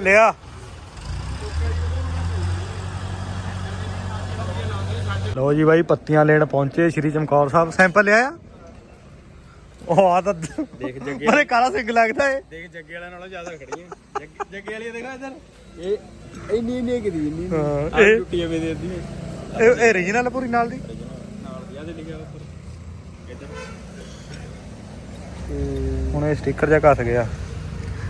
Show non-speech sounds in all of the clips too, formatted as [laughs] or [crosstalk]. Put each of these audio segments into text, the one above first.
ਲਿਆ। ਲੋ ਜੀ ਬਾਈ ਪੱਤੀਆਂ ਲੈਣ ਪਹੁੰਚੇ ਸ਼੍ਰੀ ਚਮਕੌਰ ਸਾਹਿਬ। ਸੈਂਪਲ ਲਿਆ ਉਹ ਆ ਤਾਂ ਦੇਖ ਜੱਗੇ ਮਰੇ ਕਾਲਾ ਸਿੰਘ ਲੱਗਦਾ ਏ। ਦੇਖ ਜੱਗੇ ਵਾਲਿਆਂ ਨਾਲੋਂ ਜ਼ਿਆਦਾ ਖੜੀਆਂ ਜੱਗੇ- ਜੱਗੇ ਵਾਲੀ ਦੇਖੋ ਇੱਧਰ। ਇਹ ਇੰਨੀ ਇੰਨੀ ਕਿਦੀ ਇੰਨੀ ਹਾਂ, ਆ ਇਹ- ਟੁੱਟੀਆਂ ਵੇ ਦੇ ਦੀ ਇਹ ਇਹ ਰੀਜਨਲ ਪੂਰੀ ਨਾਲ ਦੀ? ਨਾਲ ਦੀ ਆ ਦੇ ਲਿਖਿਆ ਉੱਪਰ। ਇੱਧਰ। ਹੁਣ ਇਹ ਸਟicker ਜਿਹਾ ਘਸ ਗਿਆ।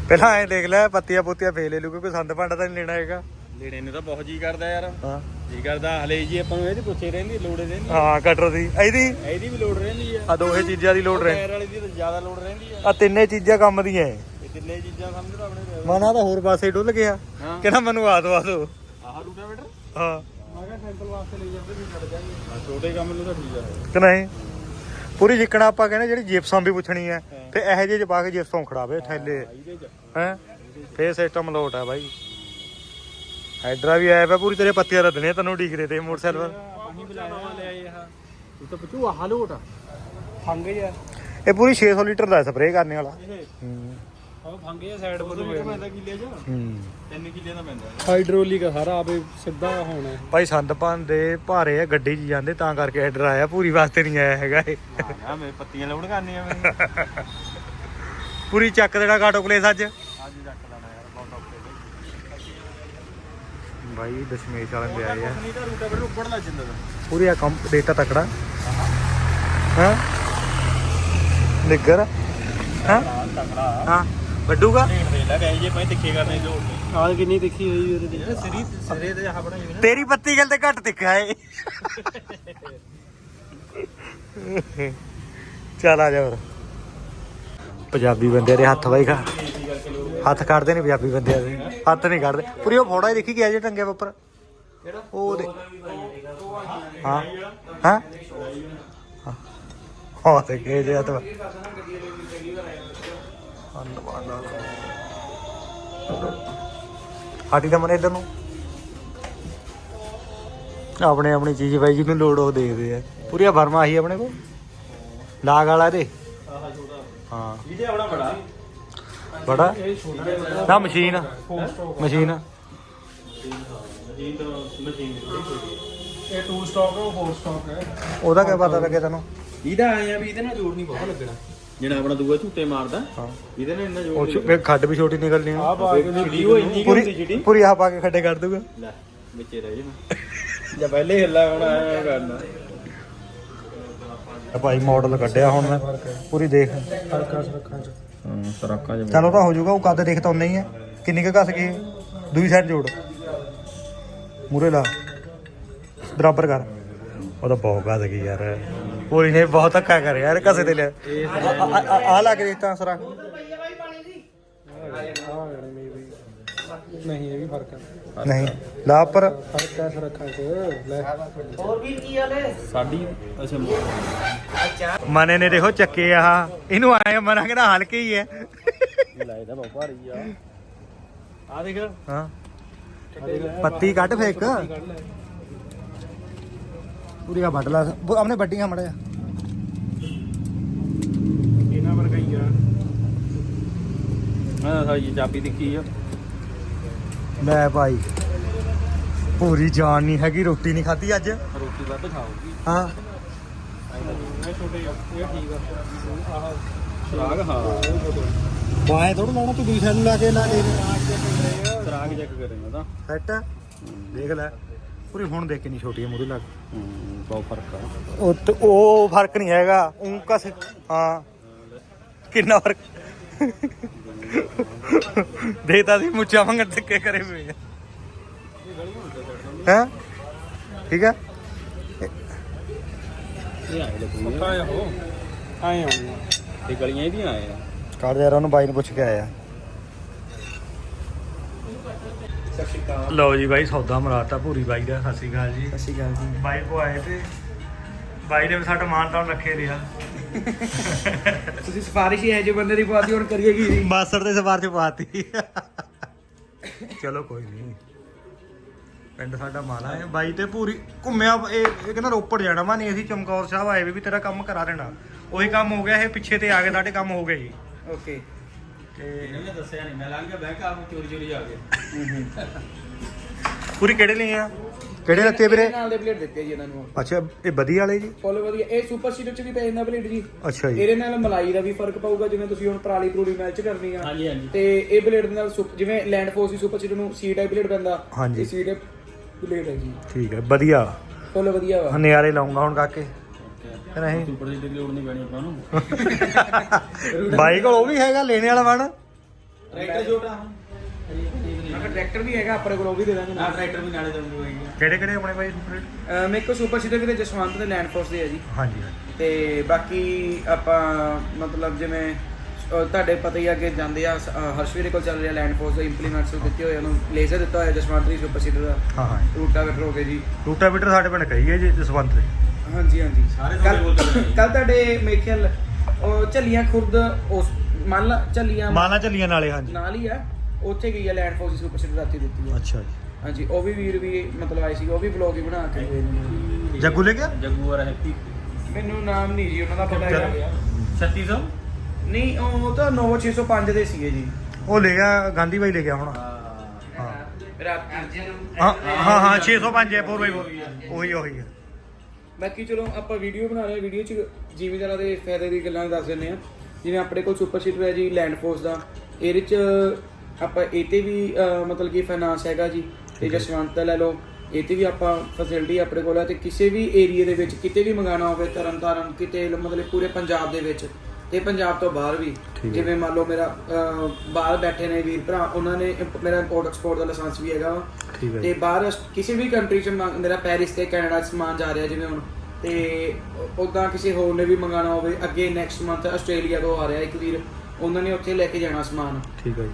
ਪਹਿਲਾਂ ਐ ਦੇਖ ਲੈ ਪੱਤੀਆਂ ਪੁੱਤੀਆਂ ਫੇਲ ਲੈ ਲੂ ਕੋਈ ਸੰਦ ਭਾਂਡਾ ਤਾਂ ਨਹੀਂ ਲੈਣਾ ਹੈਗਾ। ਲੈਣੇ ਨੂੰ ਤਾਂ ਬਹੁਤ ਜੀ ਕਰਦਾ ਯਾਰ। ਹਾਂ। ਜੀ ਕਰਦਾ ਹਲੇ ਜੀ ਆਪਾਂ ਨੂੰ ਇਹਦੀ ਪੁੱਛੇ ਰਹਿੰਦੀ ਲੋੜ ਰਹਿੰਦੀ। ਹਾਂ ਕਟਰ ਦੀ। ਇਹਦੀ? ਇਹਦੀ ਵੀ ਲੋੜ ਰਹਿੰਦੀ ਆ। ਆ ਦੋਹੇ ਚੀਜ਼ਾਂ ਦੀ ਲੋੜ ਰਹਿ ਟਾਇਰ ਵਾਲੀ ਦੀ ਤਾਂ ਜ਼ਿਆਦਾ ਲੋੜ ਰਹਿੰਦੀ ਆ। ਆ ਤਿੰਨੇ ਚੀਜ਼ਾਂ ਕੰਮ ਦੀਆਂ ਐ। ਇਹ ਤਿੰਨੇ ਚੀਜ਼ਾਂ ਸਮਝ ਲਓ ਆਪਣੇ। ਮਨਾ ਤਾਂ ਹੋਰ ਪਾਸੇ ਡੁੱਲ ਗਿਆ। ਹਾਂ। ਕਹਿੰਦਾ ਮੈਨੂੰ ਆ ਦਵਾ ਦੋ। ਆਹ ਰੂਟਾਵੇਟਰ? ਹਾਂ। ਮੈਂ ਕਿਹਾ ਸੈਂਪਲ ਵਾਸਤੇ ਲਈ ਜਾਂਦੇ ਵੀ ਛੱਡ ਜਾਗੇ ਛੋਟੇ ਕੰਮ ਨੂੰ ਤਾਂ ਠੀਕ ਆ। ਕਿ ਨਹੀਂ? ਪੂਰੀ ਜਿੱਕਣਾ ਆਪਾਂ ਕਹਿੰਦੇ ਜਿਹੜੀ ਜਿਪਸਮ ਵੀ ਪੁੱਛਣੀ ਐ ਤੇ ਇਹੋ ਜਿਹੇ ਚ ਪਾ ਕੇ ਜਿਪਸਮ ਖੜਾਵੇ ਥੈਲੇ ਹੈ ਫੇਰ ਸਿਸਟਮ ਲੋਟ ਆ ਬਾਈ। ਹਾਈਡਰਾ ਵੀ ਆਇਆ ਪਿਆ ਪੂਰੀ ਤੇਰੇ ਪੱਤੀਆਂ ਰੱਦਣੇ ਤੈਨੂੰ ਡੀਕਰੇ ਤੇ ਮੋਟਰਸਾਈਕਲ ਇਹ ਤਾਂ ਪੁੱਛੂ ਆਹ ਲੋਟ ਫੰਗੇ ਆ ਇਹ ਪੂਰੀ 600 ਲੀਟਰ ਦਾ ਸਪਰੇਅ ਕਰਨੇ ਵਾਲਾ। ਇਹ ਹੂੰ। ਉਹ ਫੰਗੇ ਸਾਈਡ ਪਰ ਹੋਏ ਪੈਂਦਾ ਕਿੱਲੇ ਚ? ਹੂੰ। 3 ਕਿੱਲੇ ਦਾ ਪੈਂਦਾ। ਹਾਈਡ੍ਰੋਲਿਕ ਸਾਰਾ ਆਪੇ ਸਿੱਧਾ ਹੋਣਾ ਭਾਈ ਸੰਦ ਦੇ ਭਾਰੇ ਆ ਗੱਡੀ 'ਚ ਜਾਂਦੇ ਤਾਂ ਕਰਕੇ ਹੈਡਰ ਆਇਆ ਪੂਰੀ ਵਾਸਤੇ ਨਹੀਂ ਆਇਆ ਹੈਗਾ ਇਹ। ਹਾਂ ਮੈਂ ਪੱਤੀਆਂ ਲੋਡ ਕਰਨੀਆਂ ਮੈਂ। ਪੂਰੀ ਚੱਕ ਦੇਣਾ ਕਾਟੋ ਕਲੇਸ ਅੱਜ। ਅੱਜ ਰੱਖ ਲੈਣਾ ਯਾਰ ਬਹੁਤ ਔਖੇ ਭਾਈ ਦਸ਼ਮੇਸ਼ ਵਾਲੇ ਦੇ ਆਏ ਆ। ਨਹੀਂ ਤਾਂ ਰੂਟਾ ਬਰ ਉੱਪਰ ਲੱਗ ਜਾਂਦਾ ਪੂਰੀ ਆ ਕੰਪ ਡੇਟਾ ਤਕੜਾ। ਹਾਂ? ਨਿੱਗਰ। ਹਾਂ ਤਕੜਾ। ਹਾਂ। ਵੱਡੂਗਾ? ਲੈ ਗਏ ਜੇ ਮੈਂ ਤਿੱਖੇ ਕਰਨੇ ਨਹੀਂ ਆਹ ਕਿੰਨੀ ਤਿੱਖੀ ਹੋਈ ਉਹਦੇ ਤੇ। ਸਰੀ ਸਰੇ ਤੇ ਆਹ ਬਣਾਈ ਨਾ। ਤੇਰੀ ਬੱਤੀ ਗੱਲ ਤੇ ਘੱਟ ਤਿੱਖਾ ਏ ਚੱਲ ਆ ਜਾ ਹੋਰ ਪੰਜਾਬੀ ਬੰਦੇ ਦੇ ਹੱਥ ਬਾਈ ਖਾ। ਹੱਥ ਕੱਢਦੇ ਨਹੀਂ ਪੰਜਾਬੀ ਬੰਦਿਆਂ ਦੇ। ਹੱਥ ਨਹੀਂ ਕੱਢਦੇ। ਪੂਰੀ ਉਹ ਫੋੜਾ ਹੀ ਦੇਖੀ ਗਿਆ ਜੇ ਟੰਗੇ ਉੱਪਰ। ਕਿਹੜਾ? ਉਹ ਦੇ। ਹਾਂ। ਹਾਂ। ਹਾਂ ਤੇ ਕੇ ਜੇ ਹੱਥ ਹਾਟੀ ਦਾ ਮਨ ਇਧਰ ਨੂੰ। ਆਪਣੇ ਆਪਣੀ ਚੀਜ਼ ਬਾਈ ਜਿਹਨੂੰ ਲੋੜ ਉਹ ਦੇਖਦੇ ਆ। ਪੂਰੀਆ ਵਰਮਾ ਆਹੀ ਆਪਣੇ ਕੋਲ? ਲਾਗ ਵਾਲਾ ਇਹਦੇ? ਆਹ ਛੋਟਾ ਹਾਂ। ਇਹਦੇ ਆਪਣਾ ਬੜਾ? ਬੜਾ ਇਹ ਛੋਟਾ ਨਾ ਮਸ਼ੀਨ। ਮਸ਼ੀਨ। ਮਸ਼ੀਨ ਤਾਂ ਮਸ਼ੀਨ ਇਹ ਟੂ ਸਟਾਕ ਹੈ ਉਹ ਫੋਰ ਸਟਾਕ ਹੈ। ਉਹਦਾ ਕੀ ਪਤਾ ਲੱਗੇ ਤੈਨੂੰ? ਇਹਦਾ ਆਏ ਆ ਵੀ ਇਹਦੇ ਨਾਲ ਜੋੜ ਨਹੀਂ ਬਹੁਤ ਲੱਗਣਾ। ਜਿਹੜਾ ਆਪਣਾ ਦੂਆ ਝੂਟੇ ਮਾਰਦਾ ਹਾਂ। ਇਹਦੇ ਨਾਲ ਇੰਨਾ ਉਹ ਚ- ਇਹ ਖੱਡ ਵੀ ਛੋਟੀ ਨਿਕਲਣੀ ਆ। ਆ ਪਾ ਕੇ ਛਿੜੀ ਉਹ ਇੰਨੀ ਕੁ ਹੁੰਦੀ ਪੂਰੀ ਪੂਰੀ ਆਹ ਪਾ ਕੇ ਖੱਡੇ ਕੱਢ ਦੂਗਾ ਲੈ ਵਿੱਚੇ ਰਹਿ ਜਾਣਾ। ਜਾਂ ਪਹਿਲੇ ਹਿੱਲਾ ਹੁਣ ਆਇਆ ਕਰਨਾ। ਆ ਭਾਈ ਮਾਡਲ ਕੱਢਿਆ ਹੁਣ ਮੈਂ। ਪੂਰੀ ਦੇਖ। ਸਰਕਾ ਸਰਕਾ ਚ। ਹਾਂ ਸਰਕਾ ਚ ਚਲੋ ਤਾਂ ਹੋ ਜਾਊਗਾ ਉਹ ਕੱਦ ਦੇਖ ਤਾਂ ਉਨਾ ਹੀ ਹੈ ਕਿੰਨੀ ਕੁ ਘਸ ਗਈ? ਦੂਜੀ ਸਾਈਡ ਜੋੜ। ਮੂਰੇ ਲਾ। ਬਰਾਬਰ ਕਰ। ਉਹ ਤਾਂ ਬਹੁਤ ਘਸ ਗਈ ਯਾਰ। ਪੂਰੀ ਨੇ ਬਹੁਤ ਧੱਕਾ ਕਰਿਆ ਯਾਰ ਘਸੇ ਤੇ ਲਿਆ। ਆ- ਲਾ ਕੇ ਦਿੱਤਾ ਸਰਾ। ਨਹੀਂ ਇਹ ਵੀ ਫ਼ਰਕ ਹੈ ਨਹੀਂ ਲਾ ਪਰ ਫ਼ਰਕ ਹੈ ਸਰਕਾ ਚ ਲੈ। ਹੋਰ ਵੀ ਕੀ ਵਾਲੇ ਸਾਡੀ ਅੱਛਾ ਮਨੇ ਨੇ ਦੇਖੋ ਚੱਕੇ ਆ। ਇਹਨੂੰ ਆਏ ਮਨਾ ਕਹਿੰਦਾ ਹਲਕੇ ਹੀ ਹੈ ਲਾਇਦਾ ਬਹੁਤ ਭਾਰੀ ਆ। ਆ ਦੇਖ। ਹਾਂ। ਪੱਤੀ ਕੱਢ ਫੇਕ। ਕੱਢ ਲੈ। ਪੂਰੀ ਆ ਵੱਢ ਲਾ। ਆਪਣੇ ਵੱਡੀਆਂ ਮੜਿਆ ਇਹਨਾਂ ਵਰਗਾ ਹੀ ਆ। ਹਾਂ ਸਾਈ ਚਾਬੀ ਦਿੱਕੀ ਆ। ਲੈ ਭਾਈ ਪੂਰੀ ਜਾਨ ਨਹੀਂ ਹੈਗੀ ਰੋਟੀ ਨਹੀਂ ਖਾਧੀ ਅੱਜ। ਰੋਟੀ ਵੱਧ ਖਾਓਗੀ ਹਾਂ। ਇਹ ਛੋਟੇ ਆ ਇਹ ਠੀਕ ਆ। ਆਹ ਸਰਾਗ ਹਾਂ। ਬਾਏ ਥੋੜਾ ਲਾਉਣਾ ਤੂੰ ਦੂਜੀ ਸਾਈਡ ਨੂੰ ਲਾ ਕੇ ਲਾ ਦੇ ਸਰਾਗ ਚੈੱਕ ਕਰੇਗਾ ਤਾਂ। ਸੈੱਟ ਦੇਖ ਲੈ। ਪੂਰੀ ਹੁਣ ਦੇਖ ਕਿੰਨੀ ਛੋਟੀ ਹੈ ਮੂਰੇ ਲੱਗ। ਹੂੰ ਬਹੁਤ ਫ਼ਰਕ ਆ। ਉਹ ਤੇ ਉਹ ਫ਼ਰਕ ਨਹੀਂ ਹੈਗਾ ਉਹ ਕਸ ਹਾਂ। ਕਿੰਨਾ ਫ਼ਰਕ? ਦੇਤਾ ਸੀ ਮੁੱਛਾਂ ਮੰਗਣ ਧੱਕੇ ਕਰੇ ਹੋਏ ਹੈ? ਠੀਕ ਆ? ਇਹ ਆਏ ਹੋ ਆਏ ਆਉਣੇ ਇਹ ਗਲੀਆਂ ਇਹਦੀਆਂ ਆਏ ਆ। ਕਾੜ ਯਾਰ ਉਹਨੂੰ ਬਾਈ ਨੂੰ ਪੁੱਛ ਕੇ ਆਇਆ। ਲਓ ਜੀ ਬਾਈ ਸੌਦਾ ਮਰਾਤਾ ਪੂਰੀ ਬਾਈ ਦਾ ਸਤਿ ਸ਼੍ਰੀ ਅਕਾਲ ਜੀ। ਸਤਿ ਸ਼੍ਰੀ ਅਕਾਲ ਜੀ। ਬਾਈ ਕੋ ਆਏ ਤੇ ਬਾਈ ਨੇ ਵੀ ਸਾਡਾ ਮਾਨ ਤਾਨ ਰੱਖੇ ਲਿਆ ਤੁਸੀਂ ਸਿਫਾਰਿਸ਼ ਹੀ ਹੈ ਜੋ ਬੰਦੇ ਦੀ ਪਾਤੀ ਹੁਣ ਕਰੀਏ ਕੀ? ਮਾਸਟਰ ਦੇ ਸਵਾਰ ਚ ਪਾਤੀ ਚਲੋ ਕੋਈ ਨਹੀਂ ਪਿੰਡ ਸਾਡਾ ਮਾਲਾ ਹੈ। ਬਾਈ ਤੇ ਪੂਰੀ ਘੁੰਮਿਆ ਇਹ ਇਹ ਕਹਿੰਦਾ ਰੋਪੜ ਜਾਣਾ ਵਾ ਨਹੀਂ ਅਸੀਂ ਚਮਕੌਰ ਸਾਹਿਬ ਆਏ ਵੀ ਵੀ ਤੇਰਾ ਕੰਮ ਕਰਾ ਦੇਣਾ। ਉਹੀ ਕੰਮ ਹੋ ਗਿਆ ਇਹ ਪਿੱਛੇ ਤੇ ਆ ਕੇ ਸਾਡੇ ਕੰਮ ਹੋ ਗਏ ਜੀ। ਓਕੇ। ਇਹਨੇ ਮੈਨੂੰ ਦੱਸਿਆ ਨਹੀਂ ਮੈਂ ਲੰਘ ਗਿਆ ਬੈਂਕ ਆਪ ਚੋਰੀ ਚੋਰੀ ਆ ਗਏ ਪੂਰੀ ਕਿਹੜੇ ਲਈ ਆ? ਕਿਹੜੇ ਲੱਤੇ ਵੀਰੇ? ਨਾਲ ਦੇ ਪਲੇਟ ਦਿੱਤੇ ਜੀ ਇਹਨਾਂ ਨੂੰ। ਅੱਛਾ ਇਹ ਵਧੀਆ ਵਾਲੇ ਜੀ? ਫੁੱਲ ਵਧੀਆ। ਇਹ ਸੁਪਰ ਸੀਡਰ ਚ ਵੀ ਪੈ ਜਾਂਦਾ ਪਲੇਟ ਜੀ। ਅੱਛਾ ਜੀ। ਇਹਦੇ ਨਾਲ ਮਲਾਈ ਦਾ ਵੀ ਫ਼ਰਕ ਪਊਗਾ ਜਿਵੇਂ ਤੁਸੀਂ ਹੁਣ ਪਰਾਲੀ ਪਰੂਲੀ ਮੈਚ ਕਰਨੀ ਆ। ਹਾਂਜੀ ਹਾਂਜੀ। ਤੇ ਇਹ ਬਲੇਡ ਦੇ ਨਾਲ ਸੁਪ- ਜਿਵੇਂ ਲੈਂਡ ਫੋਰਸ ਦੀ ਸੁਪਰ ਸੀਡਰ ਨੂੰ ਸੀ ਟਾਈਪ ਬਲੇਡ ਪੈਂਦਾ ਹਾਂਜੀ। ਇਹ ਸੀ ਟਾਈਪ ਬਲੇਡ ਹੈ ਜੀ। ਠੀਕ ਹੈ ਵਧੀਆ। ਫੁੱਲ ਵਧੀਆ ਵਾ। ਨਜ਼ਾਰੇ ਲਾਉਂਗਾ ਹੁਣ ਕਾਕੇ। ਕਿ ਨਹੀਂ ਸੁਪਰ ਦੀ ਦੀ ਲੋੜ ਨਹੀਂ ਪੈਣੀ ਆਪਾਂ ਨੂੰ। [laughs] ਬਾਈ ਕੋਲ ਉਹ ਵੀ ਹੈਗਾ ਲੈਣੇ ਵਾਲਾ ਵਣ। ਟਰੈਕਟਰ ਛੋਟਾ। ਅਗਰ ਟਰੈਕਟਰ ਵੀ ਹੈਗਾ ਆਪਣੇ ਕੋਲ ਉਹ ਵੀ ਦੇ ਦਾਂਗੇ ਨਾ ਨਾਲ ਟਰੈਕਟਰ ਵੀ ਨਾਲੇ ਦਊਂਗੇ ਹੋਏਗੀ ਕਿਹੜੇ ਕਿਹੜੇ ਆਪਣੇ ਬਾਈ ਸੁਪਰ? ਮੇਰੇ ਕੋਲ ਸੁਪਰ ਸੀਡਰ ਵੀ ਤੇ ਜਸਵੰਤ ਦੇ ਲੈਂਡ ਫੋਰਸ ਦੇ ਹੈ ਜੀ। ਹਾਂਜੀ ਹਾਂਜੀ। ਤੇ ਬਾਕੀ ਆਪਾਂ ਮਤਲਬ ਜਿਵੇਂ ਤੁਹਾਡੇ ਪਤਾ ਹੀ ਆ ਕਿ ਜਾਂਦੇ ਆ ਸ- ਅਹ ਹਰਸ਼ਵੀਰੇ ਕੋਲ ਚੱਲ ਰਿਹਾ ਲੈਂਡ ਫੋਰਸ ਦੇ ਇੰਪਲੀਮੈਂਟਸ ਦਿੱਤੇ ਹੋਏ ਉਹਨੂੰ ਲੇਜ਼ਰ ਦਿੱਤਾ ਹੋਇਆ ਜਸਵੰਤ ਦੀ ਸੁਪਰ ਸੀਡਰ ਦਾ। ਹਾਂ ਹਾਂ। ਰੂਟਾਵੇਟਰ ਹੋ ਗਏ ਜੀ। ਰੂਟਾ ਬੀਟਰ ਸਾਡੇ ਪਿੰਡ ਕਹੀ ਹੈ ਜੀ ਜਸਵੰਤ ਦੇ। ਹਾਂਜੀ ਹਾਂਜੀ। ਸਾਰੇ ਤੁਹਾਡੇ ਕੋਲ ਚੱਲ। ਕੱਲ ਤੁਹਾਡੇ ਮੇਰੇ ਖਿਆਲ ਉਹ ਝੱਲੀਆਂ ਖੁਰਦ ਉਸ ਮੰਨ ਲਾ ਝੱਲੀਆਂ ਮਾਲਾ ਚੱਲੀਆਂ ਨਾਲੇ ਹਾਂਜੀ। ਨਾਲ ਹੀ ਆ। ਉੱਥੇ ਗਈ ਆ ਲੈਂਡ ਫੋਰਸ ਦੀ ਸੁਪਰ ਸੀਡਰ ਰਾਤੀ ਦਿੱਤੀ ਆ। ਅੱਛਾ ਜੀ। ਹਾਂਜੀ ਉਹ ਵੀ ਵੀਰ ਵੀ ਮਤਲਬ ਆਏ ਸੀ ਉਹ ਵੀ ਵਲੌਗ ਹੀ ਬਣਾ ਕੇ ਗਏ ਨੇ। ਜੱਗੂ ਲੈ ਗਿਆ? ਜੱਗੂ ਔਰ ਹੈਪੀ। ਮੈਨੂੰ ਨਾਮ ਨਹੀਂ ਜੀ ਉਹਨਾਂ ਦਾ ਪਤਾ ਹੈਗਾ। 3600 ਨਹੀਂ ਉਹ ਤਾਂ 9605 ਦੇ ਸੀਗੇ ਜੀ। ਉਹ ਲੈ ਗਿਆ ਗਾਂਧੀ ਬਾਈ ਲੈ ਗਿਆ ਹੁਣ। ਹਾਂ। ਹਾਂ। ਰਾਤੀ। ਹਾਂ ਹਾਂ ਹਾਂ 605 ਹੈ 4x4 ਉਹੀ ਉਹੀ ਹੈ। ਬਾਕੀ ਚਲੋ ਆਪਾਂ ਵੀਡੀਓ ਬਣਾ ਰਹੇ ਹਾਂ ਵੀਡੀਓ ਚ ਜ਼ਿਮੀਦਾਰਾਂ ਦੇ ਫਾਇਦੇ ਦੀ ਗੱਲਾਂ ਦੱਸ ਦਿੰਦੇ ਆ ਜਿਵੇਂ ਆਪਣੇ ਕੋਲ ਸੁਪਰ ਸੀਟਰ ਹੈ ਜੀ ਲੈਂਡ ਫੋਰਸ ਦਾ। ਇਹਦੇ ਚ ਆਪਾਂ ਇਹ ਤੇ ਵੀ ਮਤਲਬ ਕਿ ਫਾਈਨਾਂਸ ਹੈਗਾ ਜੀ ਤੇ ਜਸਵੰਤ ਦਾ ਲੈ ਲਓ। ਇਹ ਤੇ ਵੀ ਆਪਾਂ ਫੈਸਿਲਿਟੀ ਆਪਣੇ ਕੋਲ ਹੈ ਤੇ ਕਿਸੇ ਵੀ ਏਰੀਆ ਦੇ ਵਿੱਚ ਕਿਤੇ ਵੀ ਮੰਗਾਣਾ ਹੋਵੇ ਤਰਨਤਾਰਨ ਕਿਤੇ ਮਤਲਬ ਪੂਰੇ ਪੰਜਾਬ ਦੇ ਵਿੱਚ ਤੇ ਪੰਜਾਬ ਤੋਂ ਬਾਹਰ ਵੀ। ਜਿਵੇਂ ਮੰਨ ਲਓ ਮੇਰਾ ਅਹ, ਬਾਹਰ ਬੈਠੇ ਨੇ ਵੀਰ ਭਰਾ ਉਹਨਾਂ ਨੇ ਇੰਪ- ਮੇਰਾ ਇੰਪੋਰਟ ਐਕਸਪੋਰਟ ਦਾ ਲਾਇਸੈਂਸ ਵੀ ਹੈਗਾ ਵਾ। ਠੀਕ ਹੈ। ਤੇ ਬਾਹਰ ਕਿਸੇ ਵੀ ਕੰਟਰੀ ਚ ਮੰਗ- ਮੇਰਾ ਪੈਰਿਸ ਤੇ ਕੈਨੇਡਾ 'ਚ ਸਮਾਨ ਜਾ ਰਿਹਾ ਜਿਵੇਂ ਹੁਣ। ਤੇ ਉਦਾਂ ਕਿਸੇ ਹੋਰ ਨੇ ਵੀ ਮੰਗਾਣਾ ਹੋਵੇ ਅੱਗੇ ਨੈਕਸਟ ਮੰਥ ਆਸਟ੍ਰੇਲੀਆ ਤੋਂ ਆ ਰਿਹਾ ਇੱਕ ਵੀਰ ਉਹਨਾਂ ਨੇ ਉੱਥੇ ਲੈ ਕੇ ਜਾਣਾ ਸਮਾਨ। ਠੀਕ ਹੈ ਜੀ।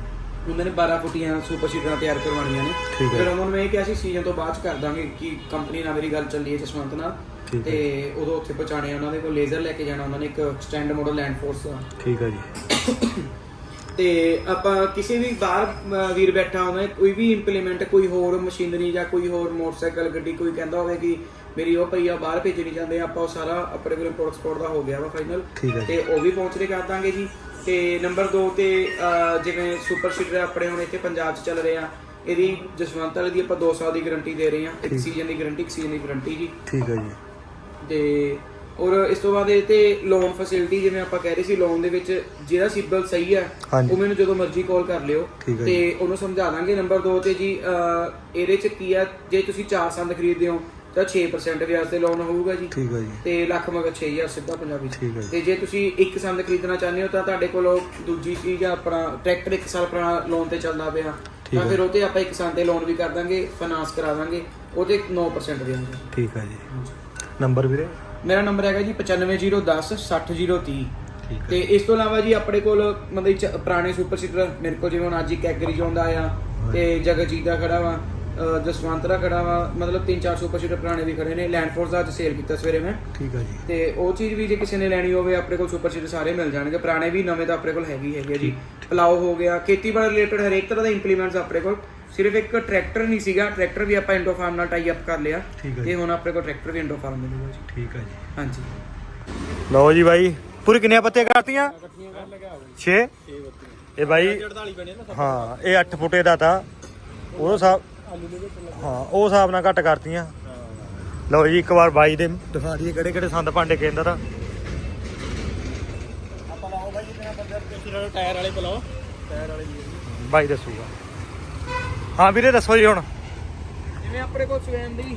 ਉਹਨਾਂ ਨੇ 12 ਫੁੱਟੀਆਂ ਸੁਪਰ ਸੀਟਰਾਂ ਤਿਆਰ ਕਰਵਾਉਣੀਆਂ ਨੇ। ਠੀਕ ਹੈ। ਫਿਰ ਉਹਨਾਂ ਨੂੰ ਮੈਂ ਇਹ ਕਿਹਾ ਸੀ ਸੀਜ਼ਨ ਤੋਂ ਬਾਅਦ ਚ ਕਰ ਦਾਂਗੇ ਕਿ ਕੰਪਨੀ ਨਾਲ ਮੇਰੀ ਗੱਲ ਚੱਲੀ ਹੈ ਜਸਵੰਤ ਨਾਲ। ਠੀਕ ਹੈ। ਤੇ ਉਦੋਂ ਉੱਥੇ ਪਹੁੰਚਾਣੇ ਉਹਨਾਂ ਦੇ ਕੋਲ ਲੇਜ਼ਰ ਲੈ ਕੇ ਜਾਣਾ ਉਹਨਾਂ ਨੇ ਇੱਕ ਸਟੈਂਡ ਮਾਡਲ ਲੈਂਡ ਫੋਰਸ ਦਾ ਠੀਕ ਹੈ ਜੀ ਤੇ ਆਪਾਂ ਕਿਸੇ ਵੀ ਬਾਹਰ ਅਹ, ਵੀਰ ਬੈਠਾ ਹੋਵੇ ਕੋਈ ਵੀ ਇੰਪਲੀਮੈਂਟ ਕੋਈ ਹੋਰ ਮਸ਼ੀਨਰੀ ਜਾਂ ਕੋਈ ਹੋਰ ਮੋਟਰਸਾਈਕਲ ਗੱਡੀ ਕੋਈ ਕਹਿੰਦਾ ਹੋਵੇ ਕਿ ਮੇਰੀ ਉਹ ਪਈ ਆ ਬਾਹਰ ਭੇਜਣੀ ਆ, ਆਪਾਂ ਉਹ ਸਾਰਾ ਆਪਣੇ ਕੋਲ ਇੰਪੋਰਟ ਐਕਸਪੋਰਟ ਦਾ ਹੋ ਗਿਆ ਵਾ ਫਾਈਨਲ ਠੀਕ ਹੈ ਜੀ। ਤੇ ਉਹ ਵੀ ਪਹੁੰਚਦੇ ਕਰ ਦਾਂਗੇ ਜੀ ਤੇ ਨੰਬਰ 2 ਤੇ ਅਹ, ਜਿਵੇਂ ਸੁਪਰ ਸੀਡਰ ਆਪਣੇ ਹੁਣ ਇੱਥੇ ਪੰਜਾਬ 'ਚ ਚੱਲ ਰਹੇ ਆ ਇਹਦੀ ਜਸਵੰਤ ਵਾਲੇ ਦੀ ਆਪਾਂ 2 ਸਾਲ ਦੀ ਗਾਰੰਟੀ ਦੇ ਰਹੇ ਆ ਇੱਕ। ਸੀਜ਼ਨ ਦੀ ਗਾਰੰਟੀ ਇੱਕ ਸੀਜ਼ਨ ਦੀ ਗਾਰੰਟੀ ਜੀ ਠੀਕ ਹੈ ਜੀ ਤੇ ਔਰ ਇਸ ਤੋਂ ਬਾਅਦ ਇਹ ਤੇ ਲੋਨ ਫੈਸਿਲਿਟੀ ਜਿਵੇਂ ਆਪਾਂ ਕਹਿ ਰਹੇ ਸੀ ਲੋਨ ਦੇ ਵਿੱਚ ਜਿਹੜਾ ਸਿਬਲ ਸਹੀ ਹੈ ਹਾਂਜੀ। ਉਹ ਮੈਨੂੰ ਜਦੋਂ ਮਰਜ਼ੀ ਕਾਲ ਕਰ ਲਿਓ। ਠੀਕ ਹੈ ਤੇ ਉਹਨੂੰ ਸਮਝਾ ਦਾਂਗੇ ਨੰਬਰ 2 ਤੇ ਜੀ ਅਹ, ਇਹਦੇ ਚ ਕੀ ਹੈ ਜੇ ਤੁਸੀਂ 4 ਸੰਦ ਖਰੀਦਦੇ ਹੋ ਤਾਂ 6% ਵਿਆਜ ਤੇ ਲੋਨ ਹੋਊਗਾ ਜੀ। ਠੀਕ ਹੈ ਜੀ। ਤੇ ਲੱਖ ਮਗਰ 6000 ਸਿੱਧਾ ਪੰਜਾਬੀ ਚ। ਠੀਕ ਹੈ ਜੀ। ਤੇ ਜੇ ਤੁਸੀਂ ਇੱਕ ਸੰਦ ਖਰੀਦਣਾ ਚਾਹੁੰਦੇ ਹੋ ਤਾਂ ਤੁਹਾਡੇ ਕੋਲ ਉਹ ਦੂਜੀ ਚੀਜ਼ ਆ ਆਪਣਾ ਟਰੈਕਟਰ 1 ਸਾਲ ਪੁਰਾਣਾ ਲੋਨ ਤੇ ਚੱਲਦਾ ਪਿਆ। ਠੀਕ ਤਾਂ ਹੈ। ਫਿਰ ਉਹ ਤੇ ਆਪਾਂ ਇੱਕ ਸੰਦ ਤੇ ਲੋਨ ਵੀ ਕਰ ਦਾਂਗੇ ਫਾਈਨਾਂਸ ਕਰਾ ਦਾਂਗੇ ਉਹ ਤੇ 9% ਦੇਵਾਂਗੇ ਠੀਕ ਹੈ ਜੀ। ਨੰਬਰ ਵੀਰੇ? ਮੇਰਾ ਨੰਬਰ ਹੈਗਾ ਜੀ 95010 60030 ਠੀਕ ਹੈ। ਤੇ ਇਸ ਤੋਂ ਇਲਾਵਾ ਜੀ ਆਪਣੇ ਕੋਲ ਮਤਲਬ ਚ- ਪੁਰਾਣੇ ਸੁਪਰ ਸੀਟਰ ਮੇਰੇ ਕੋਲ ਜਿਵੇਂ ਹੁਣ ਅੱਜ ਇੱਕ ਐਗਰੀ ਦਾ ਆ ਤੇ ਜਗਜੀਤ ਦਾ ਖੜਾ ਵਾ ਅਹ ਜਸਵੰਤ ਦਾ ਖੜਾ ਵਾ ਮਤਲਬ ਤਿੰਨ ਚਾਰ ਸੁਪਰ ਸੀਟਰ ਪੁਰਾਣੇ ਵੀ ਖੜੇ ਨੇ ਲੈਂਡ ਫੋਰਸ ਦਾ ਅੱਜ ਸੇਲ ਕੀਤਾ ਸਵੇਰੇ ਮੈਂ। ਠੀਕ ਹੈ ਜੀ। ਤੇ ਉਹ ਚੀਜ਼ ਵੀ ਜੇ ਕਿਸੇ ਨੇ ਲੈਣੀ ਹੋਵੇ ਆਪਣੇ ਕੋਲ ਸੁਪਰ ਸੀਟਰ ਸਾਰੇ ਮਿਲ ਜਾਣਗੇ ਪੁਰਾਣੇ ਵੀ ਨਵੇਂ ਤਾਂ ਆਪਣੇ ਕੋਲ ਹੈਗੀ ਹੈਗੇ ਆ ਜੀ। ਪਲਾਓ ਹੋ ਗਿਆ ਖੇਤੀਬਾੜੀ ਰਿਲੇਟਡ ਹਰੇਕ ਤਰ੍ਹਾਂ ਦਾ ਇੰਪਲੀਮੈਂਟਸ ਆਪਣੇ ਕੋਲ। ਸਿਰਫ ਇੱਕ ਟਰੈਕਟਰ ਨਹੀਂ ਸੀਗਾ ਟਰੈਕਟਰ ਵੀ ਆਪਾਂ ਇੰਡੋ ਫਾਰਮ ਨਾਲ ਟਾਈ ਅਪ ਕਰ ਲਿਆ। ਠੀਕ ਹੈ ਤੇ ਹੁਣ ਆਪਣੇ ਕੋਲ ਟਰੈਕਟਰ ਵੀ ਇੰਡੋ ਫਾਰਮ ਮਿਲੂਗਾ ਜੀ। ਠੀਕ ਹੈ ਜੀ। ਹਾਂਜੀ। ਲਓ ਜੀ ਬਾਈ ਪੂਰੀ ਕਿੰਨੀਆਂ ਪੱਤੀਆਂ ਕਰਤੀਆਂ? 6 ਇਹ ਬਾਈ 48 ਬਣੇ ਨਾ ਹਾਂ ਇਹ 8 ਫੁੱਟੇ ਦਾ ਤਾਂ। ਉਹ ਹਿਸਾਬ ਹਾਂ ਉਹ ਹਿਸਾਬ ਨਾਲ ਘੱਟ ਕਰਤੀਆਂ। ਲਓ ਜੀ ਇੱਕ ਵਾਰ ਬਾਈ ਦੇ ਦਿਖਾ ਦਈਏ ਕਿਹੜੇ ਕਿਹੜੇ ਸੰਦ ਭਾਂਡੇ ਕਹਿੰਦਾ ਤਾਂ। ਆਪਾਂ ਲਾਓ ਬਾਈ ਜਿੰਨਾ ਬੰਦਾ ਕਿਸੇ ਟਾਇਰ ਵਾਲੇ ਪਲਾਓ। ਟਾਇਰ ਵਾਲੇ ਬਾਈ ਦੱਸੂਗਾ। ਹਾਂ ਵੀਰੇ ਦੱਸੋ ਜੀ ਹੁਣ। ਜਿਵੇਂ ਆਪਣੇ ਕੋਲ ਸਵੈਮ ਦੀ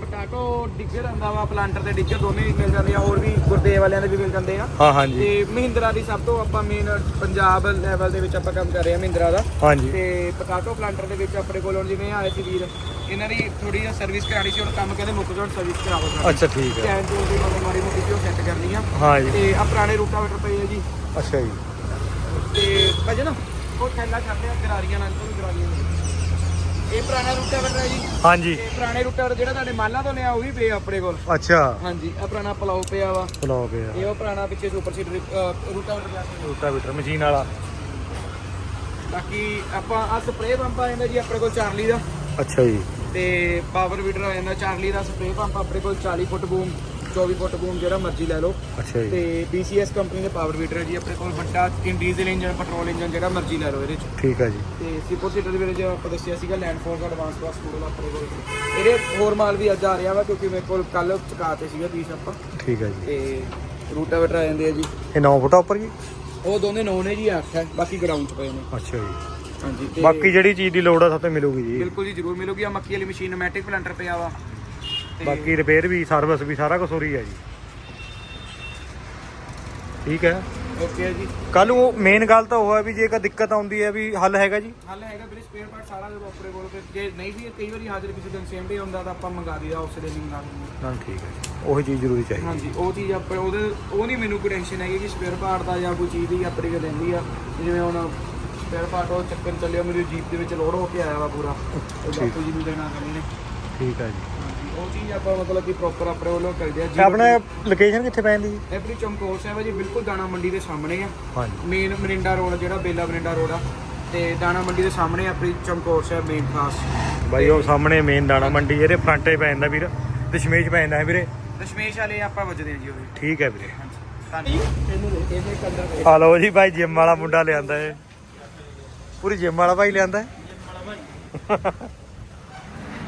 ਪਟਾਟੋ ਡਿੱਗਰ ਆਂਦਾ ਵਾ ਪਲਾਂਟਰ ਤੇ ਡਿੱਗਰ ਦੋਨੇ ਹੀ ਮਿਲ ਜਾਂਦੇ ਆ ਹੋਰ ਵੀ ਗੁਰਦੇਵ ਵਾਲਿਆਂ ਦੇ ਵੀ ਮਿਲ ਜਾਂਦੇ ਆ। ਹਾਂ ਹਾਂਜੀ ਤੇ ਮਹਿੰਦਰਾ ਦੀ ਸਭ ਤੋਂ ਆਪਾਂ ਮੇਨ ਪੰਜਾਬ ਲੈਵਲ ਦੇ ਵਿੱਚ ਆਪਾਂ ਕੰਮ ਕਰ ਰਹੇ ਆ ਮਹਿੰਦਰਾ ਦਾ। ਹਾਂਜੀ ਤੇ ਪਟਾਟੋ ਪਲਾਂਟਰ ਦੇ ਵਿੱਚ ਆਪਣੇ ਕੋਲ ਹੁਣ ਜਿਵੇਂ ਆਏ ਸੀ ਵੀਰ ਇਹਨਾਂ ਦੀ ਥੋੜੀ ਜਿਹੀ ਸਰਵਿਸ ਕਰਾਣੀ ਸੀ ਹੁਣ ਕੰਮ ਕਹਿੰਦੇ ਮੁੱਕ ਜਾਣ ਸਰਵਿਸ ਕਰਾਓ ਸਾਡੀ ਅੱਛਾ ਠੀਕ ਹੈ। ਚੈਨ ਜੋ ਦੀ ਮਤਲਬ ਮੋਟੀ ਸੀ ਉਹ ਸੈੱਟ ਕਰਨੀ ਆ। ਹਾਂ ਜੀ। ਤੇ ਆ ਪੁਰਾਣੇ ਰੂਟਾਵੇਟਰ ਪਏ ਆ ਜੀ। ਅੱਛਾ ਜੀ। ਤੇ ਭਜਨ ਉਹ ਥੈਲਾ ਛੱਡਿਆ ਗਰਾਰੀਆਂ ਨਾਲ ਕੋਈ ਗਰਾਰੀਆਂ ਨਹੀਂ ਇਹ ਪੁਰਾਣਾ ਰੂਟਾਵੇਟਰ ਹੈ ਜੀ? ਹਾਂਜੀ। ਇਹ ਪੁਰਾਣੇ ਰੂਟਾਵੇਟਰ ਜਿਹੜਾ ਤੁਹਾਡੇ ਮਾਲਾਂ ਤੋਂ ਲਿਆ ਉਹ ਵੀ ਪਿਆ ਆਪਣੇ ਕੋਲ। ਅੱਛਾ। ਹਾਂਜੀ ਆ ਪੁਰਾਣਾ ਪਲਾਓ ਪਿਆ ਵਾ। ਬਲੌਕ ਹੈ ਇਹ ਉਹ ਪੁਰਾਣਾ ਪਿੱਛੇ ਸੁਪਰ ਸੀਟਰ ਰੂਟਾਵੇਟਰ ਪਿਆ ਸੀ। ਰੋਟਾ ਬੀਟਰ ਮਸ਼ੀਨ ਵਾਲਾ। ਬਾਕੀ ਆਪਾਂ ਆ ਸਪਰੇਅ ਪੰਪ ਆ ਜਾਂਦਾ ਜੀ ਆਪਣੇ ਕੋਲ ਚਾਰਲੀ ਦਾ। ਅੱਛਾ ਜੀ। ਤੇ ਪਾਵਰ ਵੀਡਰ ਆ ਜਾਂਦਾ ਚਾਰਲੀ ਦਾ ਸਪਰੇਅ ਪੰਪ ਆਪਣੇ ਕੋਲ 40 ਫੁੱਟ ਬੂਮ 24 ਫੁੱਟ ਬੂਮ ਜਿਹੜਾ ਮਰਜ਼ੀ ਲੈ ਲਓ। ਅੱਛਾ ਜੀ। ਤੇ BCS ਕੰਪਨੀ ਦੇ ਪਾਵਰ ਵੀਟਰ ਹੈ ਜੀ ਆਪਣੇ ਕੋਲ ਵੱਡਾ ਡੀਜ਼ਲ ਇੰਜਨ ਪੈਟਰੋਲ ਇੰਜਨ ਜਿਹੜਾ ਮਰਜ਼ੀ ਲੈ ਲਓ ਇਹਦੇ ਚ। ਠੀਕ ਹੈ ਜੀ। ਤੇ ਸਿਪਰ ਸੀਟਰ ਦੇ ਵਿੱਚ ਆਪਾਂ ਦੱਸਿਆ ਸੀਗਾ land force advance class model ਆਪਣੇ ਕੋਲ। ਇਹਦੇ ਹੋਰ ਮਾਲ ਵੀ ਅੱਜ ਆ ਰਿਹਾ ਵਾ ਕਿਉਂਕਿ ਮੇਰੇ ਕੋਲ ਕੱਲ ਚੁਕਾਤੇ ਸੀਗਾ ਪੀਸ ਆਪਾਂ। ਠੀਕ ਹੈ ਜੀ। ਤੇ ਰੂਟਾਵੇਟਰ ਆ ਜਾਂਦੇ ਆ ਜੀ। ਇਹ 9 ਫੁੱਟ ਉੱਪਰ ਜੀ? ਉਹ ਦੋਨੇ ਨੌ ਨੇ ਜੀ 8 ਹੈ ਬਾਕੀ ਗਰਾਊਂਡ 'ਚ ਪਏ ਨੇ। ਅੱਛਾ ਜੀ। ਹਾਂਜੀ ਬਾਕੀ ਜਿਹੜੀ ਚੀਜ਼ ਦੀ ਲੋੜ ਆ ਸਭ ਤੋਂ ਮਿਲੂਗੀ ਜੀ। ਬਿਲਕੁਲ ਜੀ ਜ਼ਰੂਰ ਮਿਲੂਗੀ। ਆ ਮੱਕੀ ਵਾਲੀ ਮਸ਼ੀਨ ਮੈਟਿਕ ਪਲੰਟਰ ਪਿਆ ਵਾ। ਬਾਕੀ ਰਿਪੇਅਰ ਵੀ ਸਰਵਿਸ ਵੀ ਸਾਰਾ ਕੁਝ ਹੋ ਰਹੀ ਹੈ ਜੀ। ਠੀਕ ਹੈ? ਓਕੇ ਜੀ। ਕੱਲ ਨੂੰ ਮੇਨ ਗੱਲ ਤਾਂ ਉਹ ਹੈ ਵੀ ਜੇ ਕੋਈ ਦਿੱਕਤ ਆਉਂਦੀ ਹੈ ਵੀ ਹੱਲ ਹੈਗਾ ਜੀ। ਹੱਲ ਹੈਗਾ ਵੀਰੇ ਸਪੇਅਰ ਪਾਰਟ ਸਾਰਾ ਜਦੋਂ ਆਪਣੇ ਕੋਲ ਫਿਰ ਜੇ ਨਹੀਂ ਵੀ ਕਈ ਵਾਰੀ ਹਾਜ਼ਰ ਕਿਸੇ ਦਿਨ ਸੇਮ ਡੇ ਹੁੰਦਾ ਤਾਂ ਆਪਾਂ ਮੰਗਾ ਦਈਦਾ ਉਸ ਹੀ ਮੰਗਾ ਦਿੰਦੇ। ਹਾਂ ਠੀਕ ਹੈ ਉਹੀ ਚੀਜ਼ ਜ਼ਰੂਰੀ। ਚਾਹੀਦੀ ਹਾਂਜੀ ਉਹ ਚੀਜ਼ ਆਪਾਂ ਉਹਦੇ ਉਹ ਨਹੀਂ ਮੈਨੂੰ ਕੋਈ ਟੈਨਸ਼ਨ ਹੈਗੀ ਕਿ ਸਪੇਅਰ ਪਾਰਟ ਦਾ ਜਾਂ ਕੋਈ ਚੀਜ਼ ਦੀ ਆਪਣੀ ਕਿ ਰਹਿੰਦੀ ਆ। ਜਿਵੇਂ ਹੁਣ ਸਪੇਅਰ ਪਾਰਟ ਉਹ ਚੱਕਰ ਚੱਲਿਆ ਮੇਰੀ ਜੀਪ ਦੇ ਵਿੱਚ ਲੋਡ ਹੋ ਕੇ ਆਇਆ ਵਾ ਪੂਰਾ। ਉਹ। ਬਾਪੂ ਜੀ ਨੂੰ ਦੇਣਾ ਕਰਨੀ ਨੇ। ਠੀਕ ਹੈ ਜੀ। ਉਹ ਚੀਜ਼ ਆਪਾਂ ਮਤਲਬ ਕਿ ਪ੍ਰੋਪਰ ਆਪਣੇ ਵੱਲੋਂ ਕਰਦੇ ਆ। ਤੇ ਆਪਣੇ ਲੋਕੇਸ਼ਨ ਕਿੱਥੇ ਪੈਂਦੀ ਜੀ ਐਪਰੀ ਚਮਕੌਰ ਸਾਹਿਬ ਹੈ ਜੀ ਬਿਲਕੁਲ ਦਾਣਾ ਮੰਡੀ ਦੇ ਸਾਹਮਣੇ ਆ। ਹਾਂਜੀ। ਮੇਨ ਮਰਿੰਡਾ ਰੋਡ ਜਿਹੜਾ ਬੇਲਾ ਮਰਿੰਡਾ ਰੋਡ ਆ। ਤੇ ਦਾਣਾ ਮੰਡੀ ਦੇ ਸਾਹਮਣੇ ਆਪਣੀ ਚਮਕੌਰ ਸਾਹਿਬ ਮੇਨ ਖਾਸ। ਬਾਈ ਉਹ ਸਾਹਮਣੇ ਮੇਨ ਦਾਣਾ ਮੰਡੀ ਇਹਦੇ ਫਰੰਟ ਪੈ ਜਾਂਦਾ ਵੀਰ। ਦਸ਼ਮੇਸ਼ ਪੈ ਜਾਂਦਾ ਹੈ ਵੀਰੇ। ਦਸ਼ਮੇਸ਼ ਵਾਲੇ ਆਪਾਂ ਵੱਜਦੇ ਆ ਜੀ ਉਹ ਠੀਕ ਹੈ ਵੀਰੇ। ਆ ਲਓ ਜੀ ਭਾਈ ਜਿਮ ਵਾਲਾ ਮੁੰਡਾ ਲਿਆਂਦਾ ਏ ਪੂਰੀ ਜਿਮ ਵਾਲਾ ਭਾਈ ਲਿਆਂਦਾ ਏ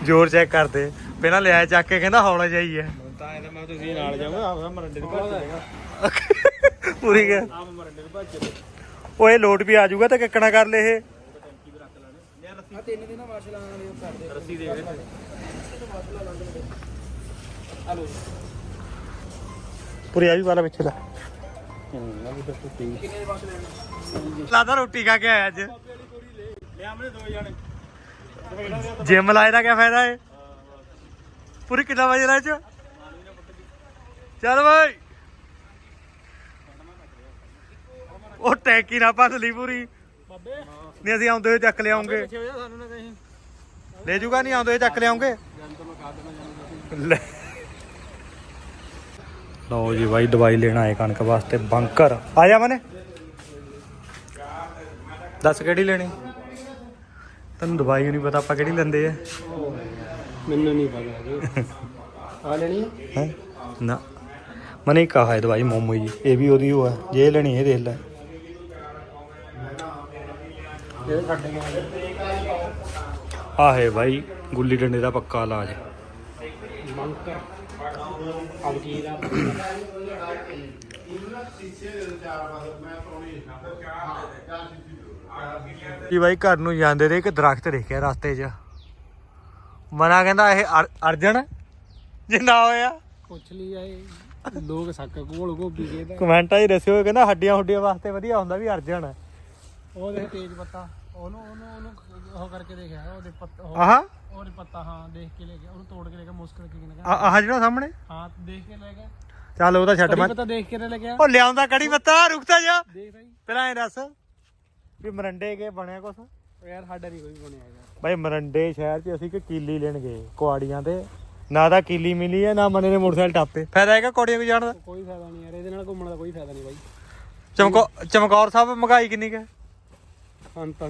ਜ਼ੋਰ ਚੈੱਕ ਕਰਦੇ। ਪਹਿਲਾਂ ਲਿਆ ਚੱਕ ਕੇ ਕਹਿੰਦਾ ਹੌਲਾ ਜਾਈ ਹੈ ਤਾਂ ਇਹ ਤਾਂ ਮੈਂ ਤੁਸੀਂ ਨਾਲ ਜਾਵਾਂਗਾ ਆਪ ਮਰੰਡੇ ਨੂੰ ਭੱਜ ਜਾਏਗਾ। ਪੂਰੀ ਗਿਆ ਆਪ ਮਰੰਡੇ ਭੱਜ ਲੋਟ ਵੀ ਆ ਜਾਊਗਾ ਤੇ ਕਿੱਕਣਾ ਕਰ ਲੇ ਇਹ। ਆ ਤਿੰਨ ਦਿਨਾਂ ਮਾਰਸ਼ਲ ਆਣ ਵਾਲੇ ਉਹ ਕਰਦੇ ਰੱਸੀ ਦੇ ਦੇ। ਹਲੋ। ਪੂਰੀ ਆ ਵੀ ਵਾਲਾ ਪਿੱਛੇ ਕਿੰਨੇ ਦੇ ਲਾਦਾ ਰੋਟੀ ਖਾ ਕੇ ਆਇਆ ਅੱਜ। ਲਿਆ ਮਨੇ ਦੋ ਜਾਣੇ। ਜਿਮ ਲਾਏ ਦਾ ਕੀ ਫਾਇਦਾ ਏ? ਪੂਰੀ ਕਿੰਨਾ ਵਜੇ ਚ? ਚੱਲ ਬਾਈ। ਉਹ ਟੈਂਕੀ ਨਾ ਭੰਨ ਲਈ ਪੂਰੀ। ਬਾਬੇ। ਨਹੀਂ ਅਸੀਂ ਆਉਂਦੇ ਹੋਏ ਚੱਕ ਲਿਆਉਂਗੇ। ਲੈ ਜੂਗਾ ਨਹੀਂ ਆਉਂਦੇ ਹੋਏ ਚੱਕ ਲਿਆਉਂਗੇ? ਲਓ ਜੀ ਬਾਈ ਦਵਾਈ ਲੈਣ ਆਏ ਕਣਕ ਵਾਸਤੇ ਬੰਕਰ। ਆ ਜਾ ਮਨੇ। ਦੱਸ ਕਿਹੜੀ ਲੈਣੀ? ਤੈਨੂੰ ਦਵਾਈ ਨਹੀਂ ਪਤਾ ਆਪਾਂ ਕਿਹੜੀ ਲੈਂਦੇ ਆ। ਮੈਨੂੰ ਨਹੀਂ ਪਤਾ ਜੀ। ਆ ਲੈਣੀ ਹੈ ਹੈ? ਨਾ। ਮਨੇ ਕਹਾ ਹੈ ਦਵਾਈ ਮੋਮੋ ਜੀ। ਇਹ ਵੀ ਉਹਦੀ ਉਹ ਹੈ। ਜੇ ਲੈਣੀ ਇਹ ਦੇਖ ਲੈ। ਇਹ ਛੱਡ ਗਿਆ ਆਹ ਹੈ ਬਾਈ ਗੁੱਲੀ ਡੰਡੇ ਦਾ ਪੱਕਾ ਇਲਾਜ। ਮੰਕਰ ਅਬ ਕੀ ਦਾ ਜੀ ਬਾਈ ਘਰ ਨੂੰ ਜਾਂਦੇ ਦੇ ਇੱਕ ਦਰਖਤ ਦੇਖਿਆ ਰਸਤੇ 'ਚ। ਮਨਾ ਕਹਿੰਦਾ ਇਹ ਅਰ- ਅਰਜਨ? ਜੇ ਨਾ ਹੋਇਆ। ਪੁੱਛ ਲਈ ਆਏ ਲੋਕ ਸੱਕ ਕੋਲ ਗੋਭੀ ਕੇ ਦਾ ਕਮੈਂਟਾਂ 'ਚ ਦੱਸਿਓ ਕਹਿੰਦਾ ਹੱਡੀਆਂ ਹੁੱਡੀਆਂ ਵਾਸਤੇ ਵਧੀਆ ਹੁੰਦਾ ਵੀ ਅਰਜਨ। ਹੈ ਉਹ ਦੇਖ ਤੇਜ ਪੱਤਾ। ਉਹਨੂੰ ਉਹਨੂੰ ਉਹਨੂੰ ਉਹ ਕਰਕੇ ਦੇਖਿਆ ਉਹਦੇ ਪੱਤਾ ਉਹ- ਆਹ। ਉਹਦੇ ਪੱਤਾ ਹਾਂ ਦੇਖ ਕੇ ਲੈ ਗਿਆ। ਉਹਨੂੰ ਤੋੜ ਕੇ ਲੈ ਗਿਆ ਮੁਸਕਲ ਕੇ ਆ- ਆਹ ਜਿਹੜਾ ਸਾਹਮਣੇ। ਹਾਂ ਦੇਖ ਕੇ ਲੈ ਗਿਆ। ਚੱਲ ਉਹਦਾ ਛੱਡ ਕੜੀ ਮੈਂ ਪੱਤਾ ਦੇਖ ਕੇ ਲੈ ਗਿਆ। ਉਹ ਲਿਆਉਂਦਾ ਕੜੀ ਪੱਤਾ ਰੁਕਤਾ ਜਾ। ਦੇਖ ਸਹੀ ਪਹਿਲਾਂ ਐ ਦੱਸ ਵੀ ਮਰੰਡੇ ਕੇ ਬਣਿਆ ਕੁਛ? ਯਾਰ ਸਾਡਾ ਨਹੀਂ ਕੋਈ ਬਣਿਆ ਹੈਗਾ। ਬਾਈ ਮਰੰਡੇ ਸ਼ਹਿਰ 'ਚ ਅਸੀਂ ਇੱਕ ਕੀਲੀ ਲੈਣ ਗਏ ਕੁਆੜੀਆਂ ਤੇ। ਨਾ ਤਾਂ ਕੀਲੀ ਮਿਲੀ ਹੈ ਨਾ ਮਨੇ ਨੇ ਮੋਟਰਸਾਈਕਲ ਟਾਪੇ। ਫਾਇਦਾ ਹੈਗਾ ਕੁਆੜੀਆਂ ਕੋ ਜਾਣ ਦਾ? ਕੋਈ ਫਾਇਦਾ ਨਹੀਂ ਯਾਰ ਇਹਦੇ ਨਾਲ ਘੁੰਮਣ ਦਾ ਕੋਈ ਫਾਇਦਾ ਨਹੀਂ ਬਾਈ। ਚਮਕੌ ਚਮਕੌਰ ਸਾਹਿਬ ਮਹਿੰਗਾਈ ਕਿੰਨੀ ਕੁ? ਹੈ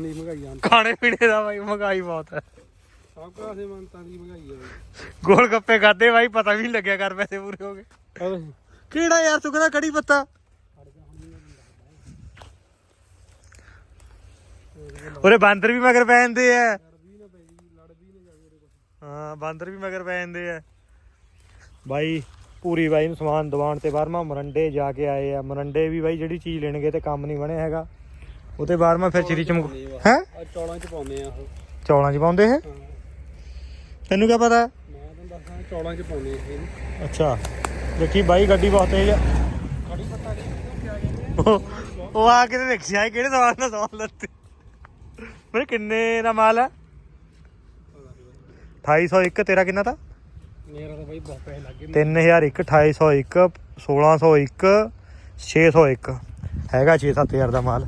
ਦੀ ਮਹਿੰਗਾਈ ਆਂ। ਖਾਣੇ ਪੀਣੇ ਦਾ ਬਾਈ ਮਹਿੰਗਾਈ ਬਹੁਤ ਹੈ ਸਭ ਕਾਸੇ ਮੰਤਾਂ ਦੀ ਮਹਿੰਗਾਈ ਹੈ ਗੋਲ ਗੱਪੇ ਖਾਦੇ ਬਾਈ ਪਤਾ ਵੀ ਨਹੀਂ ਲੱਗਿਆ ਕਰ ਪੈਸੇ ਪੂਰੇ ਹੋ ਗਏ। ਕਿਹੜਾ ਯਾਰ ਤੂੰ ਕਹਿੰਦਾ ਕੜੀ ਪੱਤਾ? ਉਹਰੇ ਬਾਂਦਰ ਵੀ ਮਗਰ ਪੈ ਜਾਂਦੇ ਆ। ਹਾਂ ਬਾਂਦਰ ਵੀ ਮਗਰ ਪੈ ਜਾਂਦੇ ਆ। ਬਾਈ ਪੂਰੀ ਬਾਈ ਨੂੰ ਸਮਾਨ ਦਵਾਨ ਤੇ ਬਾਰਮਾ ਮਰੰਡੇ ਜਾ ਕੇ ਆਏ ਆ। ਮਰੰਡੇ ਵੀ ਬਾਈ ਜਿਹੜੀ ਚੀਜ਼ ਲੈਣਗੇ ਤੇ ਕੰਮ ਨਹੀਂ ਬਣਿਆ ਹੈਗਾ। ਉਹਤੇ ਬਾਰਮਾ ਫਿਰ ਚਿਰੀ ਚਮਕ ਹੈ? ਚੌਲਾਂ ਚ ਪਾਉਂਦੇ ਆ ਉਹ। ਚੌਲਾਂ 'ਚ ਪਾਉਂਦੇ ਇਹ? ਹਾਂ। ਤੈਨੂੰ ਕੀ ਪਤਾ? ਮੈਂ ਤੁਹਾਨੂੰ ਦੱਸਦਾ ਚੌਲਾਂ ਚ ਪਾਉਂਦੇ ਆ ਇਹਨੂੰ ਅੱਛਾ। ਦੇਖੀ ਬਾਈ ਗੱਡੀ ਬਹੁਤ ਤੇਜ਼ ਆ। ਉਹ ਉਹ ਆ ਕੇ ਦੇਖਿਆ ਇਹ ਕਿਹੜੇ ਸਵਾਲ ਨਾਲ ਸਵਾਲ ਲੱਤੇ। ਮੇਰੇ ਕਿੰਨੇ ਦਾ ਮਾਲ ਹੈ 2801 ਤੇਰਾ ਕਿੰਨਾ ਤਾਂ? ਮੇਰਾ ਤਾਂ ਬਾਈ ਬਹੁਤ ਪੈਸੇ ਲੱਗੇ 3001 2801 1601 601 ਹੈਗਾ 6-7000 ਦਾ ਮਾਲ।